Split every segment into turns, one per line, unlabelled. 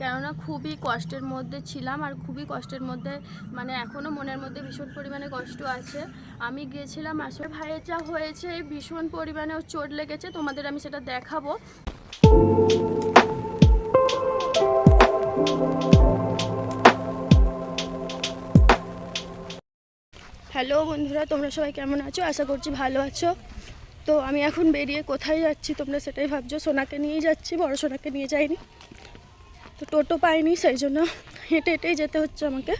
কেননা খুবই কষ্টের মধ্যে ছিলাম আর খুবই কষ্টের মধ্যে মানে এখনও মনের মধ্যে ভীষণ পরিমাণে কষ্ট আছে। আমি গিয়েছিলাম আসলে ভাইয়ের যা হয়েছে ভীষণ পরিমাণে চোট লেগেছে, তোমাদের আমি সেটা দেখাবো। হ্যালো বন্ধুরা, তোমরা সবাই কেমন আছো? আশা করছি ভালো আছো। তো আমি এখন বেরিয়ে কোথায় যাচ্ছি তোমরা সেটাই ভাবছ? সোনাকে নিয়েই যাচ্ছি, বড় সোনাকে নিয়ে যাইনি। তো টোটো পাইনি, সেই জন্য হেঁটে হেঁটেই যেতে হচ্ছে আমাকে।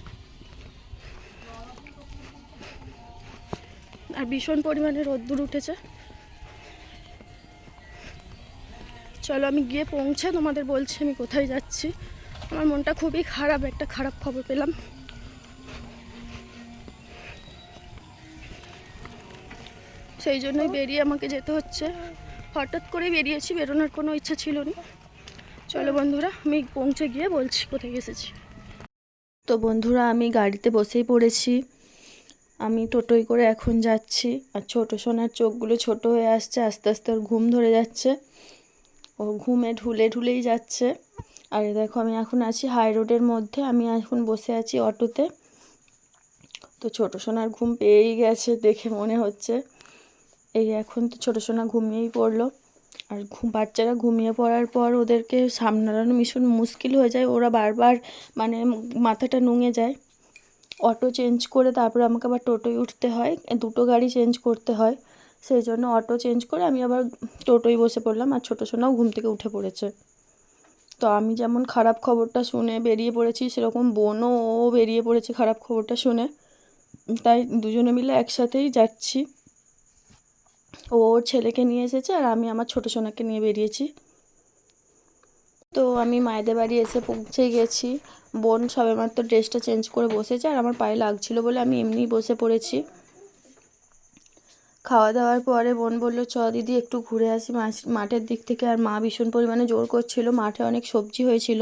আর ভীষণ পরিমাণে রোদ্দুর উঠেছে। চলো, আমি গিয়ে পৌঁছে তোমাদের বলছি আমি কোথায় যাচ্ছি। আমার মনটা খুবই খারাপ, একটা খারাপ খবর পেলাম। সেই জন্যই বেরিয়ে আমাকে যেতে হচ্ছে। হঠাৎ করে বেরিয়েছি, বেরোনোর কোনো ইচ্ছা ছিল না চলো বন্ধুরা, আমি পৌঁছে গিয়ে বলছি কোথায় এসেছি। তো বন্ধুরা, আমি গাড়িতে বসেই পড়েছি। আমি টোটোই করে এখন যাচ্ছি। আর ছোটো সোনার চোখগুলো ছোট হয়ে আসছে, আস্তে আস্তে ওর ঘুম ধরে যাচ্ছে। ও ঘুমে ঢুলে ঢুলেই যাচ্ছে। আর দেখো, আমি এখন আছি হাই রোডের মধ্যে। আমি এখন বসে আছি অটোতে। তো ছোটো সোনার ঘুম পেয়েই গেছে দেখে মনে হচ্ছে। এই এখন তো ছোটো সোনা ঘুমিয়েই পড়ল। আর ঘুম বাচ্চারা ঘুমিয়ে পড়ার পর ওদেরকে সামলানো ভীষণ মুশকিল হয়ে যায়। ওরা বারবার মানে মাথাটা নুঙে যায়। অটো চেঞ্জ করে তারপর আমাকে আবার টোটোয় উঠতে হয়। দুটো গাড়ি চেঞ্জ করতে হয়। সেই জন্য অটো চেঞ্জ করে আমি আবার টোটোয় বসে পড়লাম আর ছোটো সোনাও ঘুম থেকে উঠে পড়েছে। তো আমি যেমন খারাপ খবরটা শুনে বেরিয়ে পড়েছি, সেরকম বোনও ও বেরিয়ে পড়েছে খারাপ খবরটা শুনে। তাই দুজনে মিলে একসাথেই যাচ্ছি। ও ওর ছেলেকে নিয়ে এসেছে আর আমি আমার ছোটো সোনাকে নিয়ে বেরিয়েছি। তো আমি মায়েদের বাড়ি এসে পৌঁছে গেছি। বোন সবেমাত্র ড্রেসটা চেঞ্জ করে বসেছে আর আমার পায়ে লাগছিল বলে আমি এমনিই বসে পড়েছি। খাওয়া দাওয়ার পরে বোন বলল, চ দিদি, একটু ঘুরে আসি মাঠের দিক থেকে। আর মা ভীষণ পরিমাণে জোর করছিল, মাঠে অনেক সবজি হয়েছিল,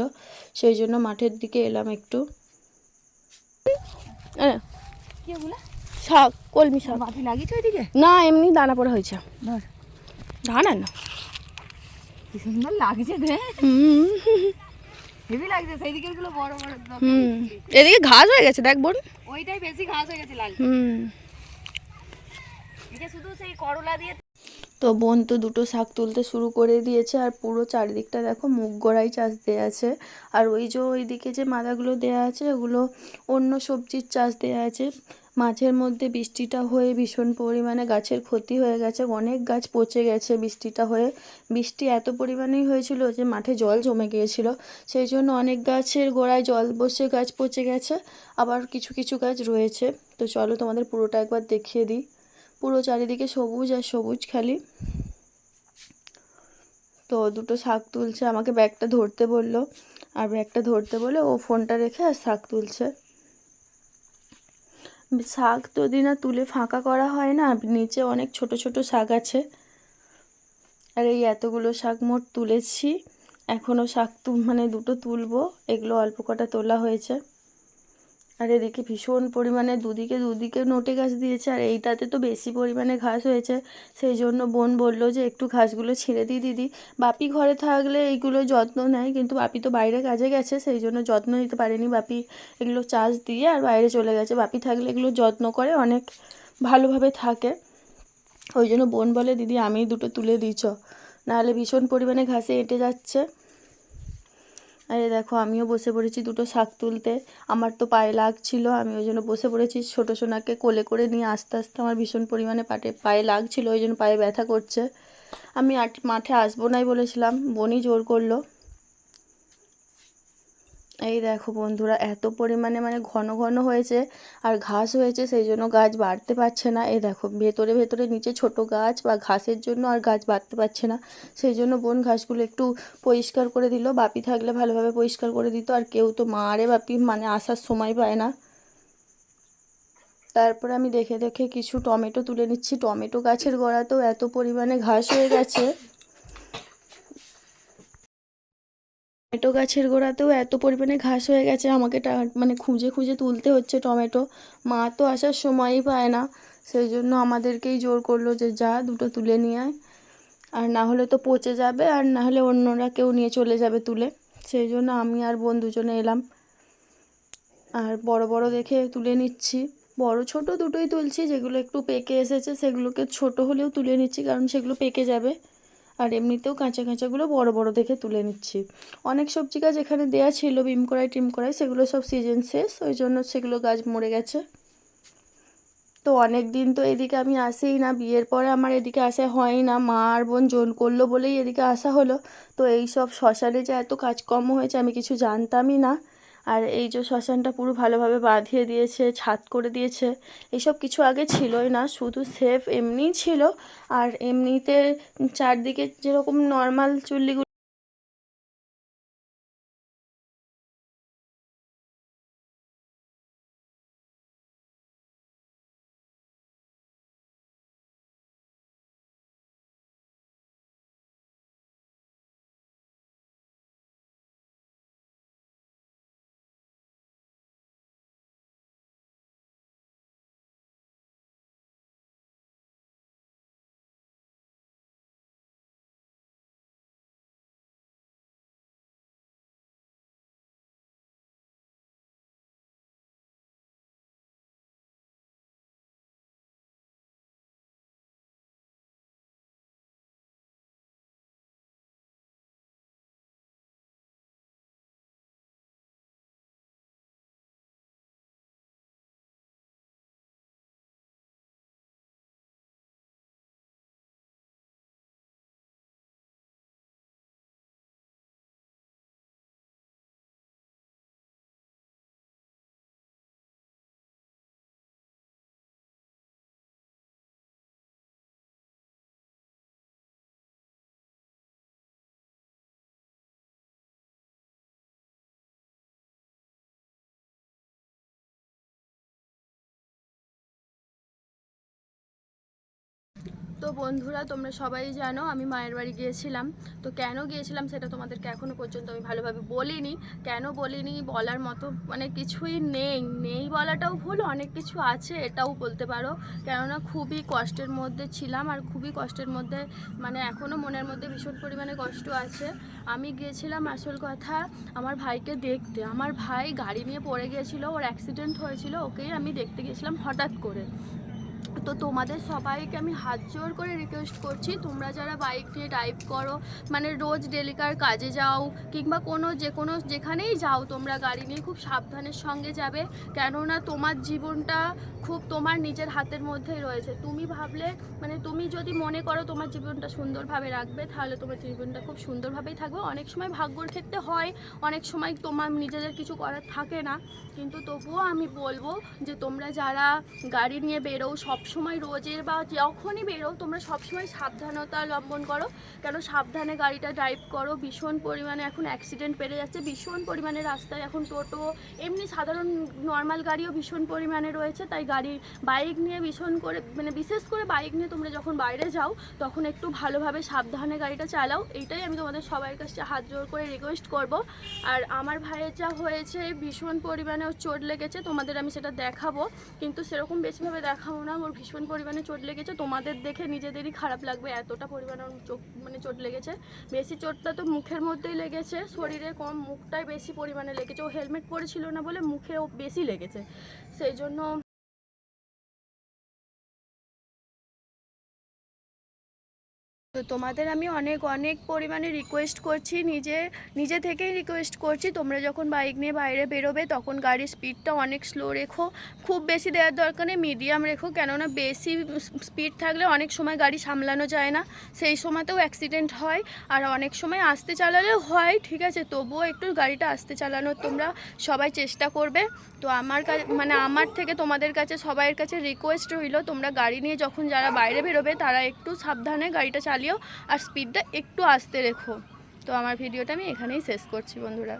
সেই জন্য মাঠের দিকে এলাম একটু।
কি
শাক কলমি শাক
মাঠে লাগিয়েছে ওইদিকে?
না এমনি দানা পড়া হয়েছে। না।
কি সুন্দর লাগছে রে। হেভি লাগছে সেই দিকেরগুলো বড় বড়
হুম। এদিকে ঘাস হয়ে গেছে দেখ বোন।
ওইটাই বেশি ঘাস হয়ে গেছে লাল।
হুম।
এটা শুধু সেই করলা দিয়ে
তো বোন তো দুটো শাক তুলতে শুরু করে দিয়েছে আর পুরো চারিদিকটা দেখো মুগ গোড়াই চাষ দেওয়া আছে। আর ওই যে ওইদিকে যে মাদাগুলো দেওয়া আছে ওগুলো অন্য সবজির চাষ দেওয়া আছে। মাঝের মধ্যে বৃষ্টিটা হয়ে ভীষণ পরিমাণে গাছের ক্ষতি হয়ে গেছে, অনেক গাছ পচে গেছে বৃষ্টিটা হয়ে। বৃষ্টি এত পরিমাণেই হয়েছিল যে মাঠে জল জমে গিয়েছিল, সেই জন্য অনেক গাছের গোড়ায় জল বসে গাছ পচে গেছে, আবার কিছু কিছু গাছ রয়েছে। তো চলো তোমাদের পুরোটা একবার দেখিয়ে দিই। পুরো চারিদিকে সবুজ আর সবুজ খালি। তো দুটো শাক তুলছে, আমাকে ব্যাগটা ধরতে বলল। আর ব্যাগটা ধরতে বলে ও ফোনটা রেখে আর শাক তুলছে। শাক যদি না তুলে ফাঁকা করা হয় না, নিচে অনেক ছোট ছোট শাক আছে। আর এই এতগুলো শাক মোট তুলেছি। এখনও শাক মানে দুটো তুলবো, এগুলো অল্প কটা তোলা হয়েছে। আর এদিকে ভীষণ পরিমাণে দুদিকে দুদিকে নোটে গাছ দিয়েছে, আর এইটাতে তো বেশি পরিমাণে ঘাস হয়েছে। সেই জন্য বোন বলল যে একটু ঘাসগুলো ছেড়ে দিই দিদি। বাপি ঘরে থাকলে এইগুলো যত্ন নেয়, কিন্তু বাপি তো বাইরে কাজে গেছে, সেই জন্য যত্ন নিতে পারেনি বাপি। এগুলো চাষ দিয়ে আর বাইরে চলে গেছে। বাপি থাকলে এগুলো যত্ন করে, অনেক ভালোভাবে থাকে। ওই জন্য বোন বলে, দিদি, আমি দুটো তুলে চ। নাহলে ভীষণ পরিমাণে ঘাসে এঁটে যাচ্ছে। আর দেখো, আমিও বসে পড়েছি দুটো শাক তুলতে। আমার তো পায়ে লাগছিল, আমি ওই জন্য বসে পড়েছি। ছোটো সোনাকে কোলে করে নিয়ে আস্তে আস্তে আমার ভীষণ পরিমাণে পাটে পায়ে লাগছিল, ওই জন্য পায়ে ব্যথা করছে। আমি মাঠে আসব নাই বলেছিলাম, বনি জোর করল। এই দেখো বন্ধুরা, এত পরিমাণে মানে ঘন ঘন হয়েছে আর ঘাস হয়েছে, সেই জন্য গাছ বাড়তে পারছে না। এই দেখো, ভেতরে ভেতরে নিচে ছোট গাছ বা ঘাসের জন্য আর গাছ বাড়তে পারছে না। সেই জন্য বোন ঘাসগুলো একটু পরিষ্কার করে দিল। বাপি থাকলে ভালোভাবে পরিষ্কার করে দিত, আর কেউ তো মা আরে বাপি মানে আসার সময় পায় না। তারপরে আমি দেখে দেখে কিছু টমেটো তুলে নিচ্ছি। টমেটো গাছের গোড়াতেও এত পরিমাণে ঘাস হয়ে গেছে। টমেটো গাছের গোড়াতেও এত পরিমাণে ঘাস হয়ে গেছে, আমাকে মানে খুঁজে খুঁজে তুলতে হচ্ছে টমেটো। মা তো আসার সময়ই পায় না, সেই জন্য আমাদেরকেই জোর করল যে যা, দুটো তুলে নিয়ে আয়। আর না হলে তো পচে যাবে, আর না হলে অন্যরা কেউ নিয়ে চলে যাবে তুলে। সেই জন্য আমি আর বোন দুজনে এলাম। আর বড় বড় দেখে তুলে নিচ্ছি। বড় ছোট দুটোই তুলছি, যেগুলো একটু পেকে এসেছে, সেগুলোকে ছোট হলেও তুলে নিচ্ছি, কারণ সেগুলো পেকে যাবে। আর এমনিতেও কাঁচা কাঁচাগুলো বড় বড় দেখে তুলে নিচ্ছি। অনেক সবজি গাছ এখানে দেয়া ছিল, বিম কড়াই, টিম কড়াই, সেগুলো সব সিজন শেষ, ওই জন্য সেগুলো গাছ মরে গেছে। তো অনেক দিন তো এদিকে আমি আসিই না, বিয়ের পরে আমার এদিকে আসা হয় না, মা আর বোন জোন করল বলেই এদিকে আসা হলো। তো এই সব শ্মশানে যে এত কাজকর্ম হয়েছে আমি কিছু জানতামই না। আর এই যে শ্মশানটা পুরো ভালোভাবে বাঁধিয়ে দিয়েছে, ছাদ করে দিয়েছে, এসব কিছু আগে ছিলই না, শুধু সেফ এমনিই ছিল। আর এমনিতে চারদিকে যেরকম নর্মাল চুল্লিগুলো তো বন্ধুরা, তোমরা সবাই জানো আমি মায়ের বাড়ি গিয়েছিলাম। তো কেন গিয়েছিলাম সেটা তোমাদেরকে এখনও পর্যন্ত আমি ভালোভাবে বলিনি। কেন বলিনি বলার মতো মানে কিছুই নেই। নেই বলাটাও ভুল, অনেক কিছু আছে এটাও বলতে পারো। কেননা খুবই কষ্টের মধ্যে ছিলাম আর খুবই কষ্টের মধ্যে মানে এখনও মনের মধ্যে ভীষণ পরিমাণে কষ্ট আছে। আমি গিয়েছিলাম আসল কথা আমার ভাইকে দেখতে। আমার ভাই গাড়ি নিয়ে পড়ে গিয়েছিল, ওর অ্যাক্সিডেন্ট হয়েছিল, ওকেই আমি দেখতে গিয়েছিলাম হঠাৎ করে। তো তোমাদের সবাইকে আমি হাত জোর করে রিকোয়েস্ট করছি, তোমরা যারা বাইক নিয়ে ড্রাইভ করো মানে রোজ ডেলিকার কাজে যাও, কিংবা কোনো যে কোনো যেখানেই যাও, তোমরা গাড়ি নিয়ে খুব সাবধানের সঙ্গে যাবে, কেননা তোমার জীবনটা খুব তোমার নিজের হাতের মধ্যেই রয়েছে। তুমি ভাবলে মানে তুমি যদি মনে করো তোমার জীবনটা সুন্দরভাবে রাখবে, তাহলে তোমার জীবনটা খুব সুন্দরভাবেই থাকবে। অনেক সময় ভাগ্যর ক্ষেত্রে হয়, অনেক সময় তোমার নিজেদের কিছু করার থাকে না, কিন্তু তবুও আমি বলব যে তোমরা যারা গাড়ি নিয়ে বেরো সব সময় রোজের বা যখনই বেরো, তোমরা সবসময় সাবধানতা অবলম্বন করো। কেন সাবধানে গাড়িটা ড্রাইভ করো। ভীষণ পরিমাণে এখন অ্যাক্সিডেন্ট বেড়ে যাচ্ছে। ভীষণ পরিমাণে রাস্তায় এখন টোটো, এমনি সাধারণ নর্মাল গাড়িও ভীষণ পরিমাণে রয়েছে। তাই গাড়ি বাইক নিয়ে ভীষণ করে মানে বিশেষ করে বাইক নিয়ে তোমরা যখন বাইরে যাও, তখন একটু ভালোভাবে সাবধানে গাড়িটা চালাও। এইটাই আমি তোমাদের সবার কাছে হাত জোর করে রিকোয়েস্ট করব। আর আমার ভাইয়ের যা হয়েছে, ভীষণ পরিমাণে ওর চোট লেগেছে। তোমাদের আমি সেটা দেখাবো। কিন্তু সেরকম বেশিভাবে দেখাবো না। ওর ভীষণ পরিমাণে চোট লেগেছে। তোমাদের দেখে নিজেদেরই খারাপ লাগবে, এতটা পরিমাণে চোখ মানে চোট লেগেছে। বেশি চোটটা তো মুখের মধ্যেই লেগেছে, শরীরে কম, মুখটাই বেশি পরিমাণে লেগেছে। ও হেলমেট পরেছিল না বলে মুখেও বেশি লেগেছে। সেই জন্য তোমাদের আমি অনেক অনেক পরিমাণে রিকোয়েস্ট করছি, নিজে নিজে থেকেই রিকোয়েস্ট করছি। তোমরা যখন বাইক নিয়ে বাইরে বেরোবে, তখন গাড়ির স্পিডটা অনেক স্লো রেখো। খুব বেশি দেওয়ার দরকার নেই মিডিয়াম রেখো। কেননা বেশি স্পিড থাকলে অনেক সময় গাড়ি সামলানো যায় না। সেই সময়তেও অ্যাক্সিডেন্ট হয়। আর অনেক সময় আস্তে চালালেও হয়, ঠিক আছে? তবুও একটু গাড়িটা আস্তে চালানোর তোমরা সবাই চেষ্টা করবে। তো আমার মানে আমার থেকে তোমাদের কাছে, সবাইয়ের কাছে রিকোয়েস্ট রইল, তোমরা গাড়ি নিয়ে যখন যারা বাইরে বেরোবে, তারা একটু সাবধানে গাড়িটা চালিও। আর স্পিডটা একটু আস্তে রেখো। তো আমার ভিডিওটা আমি এখানেই শেষ করছি বন্ধুরা।